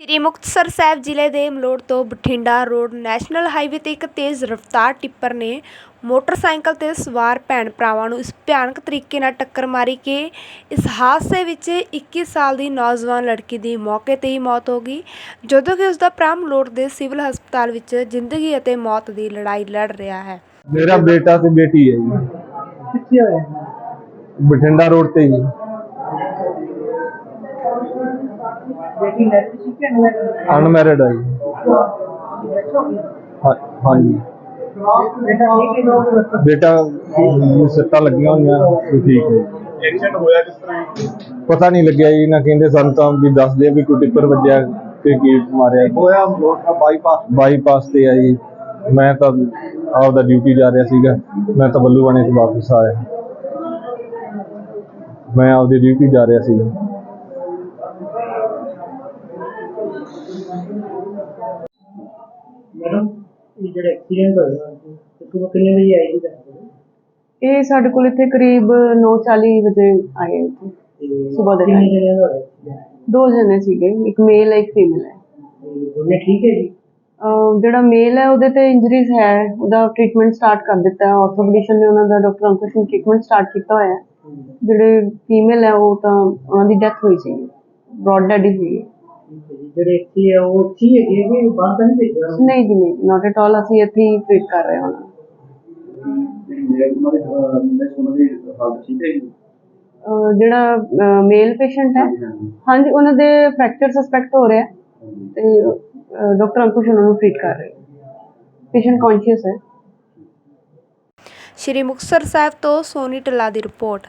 ਸ੍ਰੀ ਮੁਕਤਸਰ ਸਾਹਿਬ ਜ਼ਿਲ੍ਹੇ ਦੇ ਮਲੋੜ ਤੋਂ ਬਠਿੰਡਾ ਰੋਡ ਨੈਸ਼ਨਲ ਹਾਈਵੇ ਤੇ ਇੱਕ ਤੇਜ਼ ਰਫ਼ਤਾਰ ਟਿੱਪਰ ਨੇ ਮੋਟਰਸਾਈਕਲ ਤੇ ਸਵਾਰ ਭੈਣ ਭਰਾਵਾਂ ਨੂੰ ਇਸ ਭਿਆਨਕ ਤਰੀਕੇ ਨਾਲ ਟੱਕਰ ਮਾਰੀ ਕਿ ਇਸ ਹਾਦਸੇ ਵਿੱਚ 21 ਸਾਲ ਦੀ ਨੌਜਵਾਨ ਲੜਕੀ ਦੀ ਮੌਕੇ ਤੇ ਹੀ ਮੌਤ ਹੋ ਗਈ ਜਦੋਂ ਕਿ ਉਸ ਦਾ ਭਰਾ ਮਲੋੜ ਦੇ ਸਿਵਲ ਹਸਪਤਾਲ ਵਿੱਚ ਜ਼ਿੰਦਗੀ ਅਤੇ ਮੌਤ ਦੀ ਲੜਾਈ ਲੜ ਰਿਹਾ ਹੈ। ਮੇਰਾ ਬੇਟਾ ਤੇ ਬੇਟੀ ਹੈ ਜੀ। ਕਿੱਥੇ ਹੋਇਆ ਬਠਿੰਡਾ ਰੋਡ ਤੇ ਜੀ। ਬੇਟੀ ਲੜਕੀ ਸੀ ਕਿ ਅਨਮੈਰਿਡ ਅਨਮੈਰਿਡ ਹੈ ਜੀ ਹਾਂ- ਹਾਂਜੀ ਬੇਟਾ ਠੀਕ ਹੈ ਲੋਕ ਬੇਟਾ ਨੂੰ ਸੱਟਾਂ ਲੱਗੀਆਂ ਹੋਈਆਂ ਤੇ ਠੀਕ ਹੈ। ਐਕਸੀਡੈਂਟ ਹੋਇਆ ਕਿਸ ਤਰ੍ਹਾਂ ਜੀ? ਪਤਾ ਨਹੀਂ ਲੱਗਿਆ ਜੀ ਨਾ ਕਹਿੰਦੇ ਸਾਨੂੰ ਤਾਂ ਵੀ ਦੱਸਦੇ ਆ ਵੀ ਕੋਈ ਟਿੱਪਰ ਵੱਜਿਆ ਤੇ ਕੀ ਮਾਰਿਆ। ਹੋਇਆ ਬਾਈਪਾਸ ਬਾਈਪਾਸ ਤੇ ਆ ਜੀ ਮੈਂ ਤਾਂ ਆਪਦਾ ਡਿਊਟੀ ਜਾ ਰਿਹਾ ਸੀਗਾ। ਮੈਂ ਤਾਂ ਬੱਲੂ ਬਾਣੇ ਤੋਂ ਵਾਪਸ ਆਇਆ। ਮੈਂ ਆਪਦੀ ਡਿਊਟੀ ਜਾ ਰਿਹਾ ਸੀਗਾ। ਮੈਡਮ ਇਹ ਜਿਹੜਾ ਐਕਸੀਡੈਂਟ ਹੋਇਆ ਤੇ ਤੂੰ ਕਿੰਨੇ ਵਜੇ ਆਈ ਸੀ ਦੱਸ ਇਹ ਸਾਡੇ ਕੋਲ ਇੱਥੇ ਕਰੀਬ 9:40 ਵਜੇ ਆਏ ਇੱਥੇ। ਸੁਬਾਹ ਦੇ ਕਿੰਨੇ time। ਜਣਿਆਂ ਦਾ ਹੋਇਆ ਦੋ ਜਣੇ ਸੀਗੇ ਇੱਕ ਮੇਲ ਹੈ ਇੱਕ ਫੀਮੇਲ ਹੈ ਤੇ ਦੋਨੇ ਠੀਕ ਹੈ ਜੀ? ਅਹ ਜਿਹੜਾ ਮੇਲ ਹੈ ਉਹਦੇ ਤੇ ਇੰਜਰੀਜ਼ ਹੈ। ਉਹਦਾ ਟ੍ਰੀਟਮੈਂਟ ਸਟਾਰਟ ਕਰ ਦਿੱਤਾ। ਹੈ ਆਰਥੋਪੈਡਿਸ਼ਨ ਨੇ ਉਹਨਾਂ ਦਾ ਡਾਕਟਰ ਅੰਕੁਸ਼ ਨੇ ਟ੍ਰੀਟਮੈਂਟ ਸਟਾਰਟ ਕੀਤਾ ਹੋਇਆ। ਹੈ। ਜਿਹੜੇ ਫੀਮੇਲ ਹੈ ਉਹ ਤਾਂ ਉਹਨਾਂ ਦੀ ਡੈਥ ਹੋਈ ਸੀ ਬ੍ਰੌਡ ਡੈਡ ਸੀ। ਜਿਹੜੇ ਇੱਥੇ ਆ ਉਹ ਇੱਥੇ ਹੀ ਹੈਗੇ ਕਿ ਬਾਹਰ ਤਾਂ ਨਹੀਂ ਭੇਜਿਆ? ਨਹੀਂ ਜੀ ਨਹੀਂ ਨਾਟ ਐਟ ਆਲ ਅਸੀਂ ਇੱਥੇ ਹੀ ਟ੍ਰੀਟ ਕਰ ਰਹੇ ਹਾਂ ਉਹਨਾਂ ਨੂੰ। ਉਹਨਾਂ ਦੇ ਮੈਂ ਉਹਨਾਂ ਦੀ ਹਾਲਤ ਠੀਕ ਹੈ ਜੀ? ਅਹ ਜਿਹੜਾ ਮੇਲ ਪੇਸ਼ੈਂਟ ਹੈ। ਹਾਂਜੀ ਉਹਨਾਂ ਦੇ ਫ੍ਰੈਕਚਰ ਸਸਪੈਕਟ ਹੋ ਰਿਹਾ ਹੈ ਤੇ ਡਾਕਟਰ ਅੰਕੁਸ਼ ਉਹਨਾਂ ਨੂੰ ਟ੍ਰੀਟ ਕਰ ਰਹੇ ਪੇਸ਼ੈਂਟ ਕੌਨਸ਼ੀਅਸ ਹੈ। ਸ੍ਰੀ ਮੁਕਤਸਰ ਸਾਹਿਬ ਤੋਂ ਸੋਨੀ ਟੱਲਾ ਦੀ ਰਿਪੋਰਟ।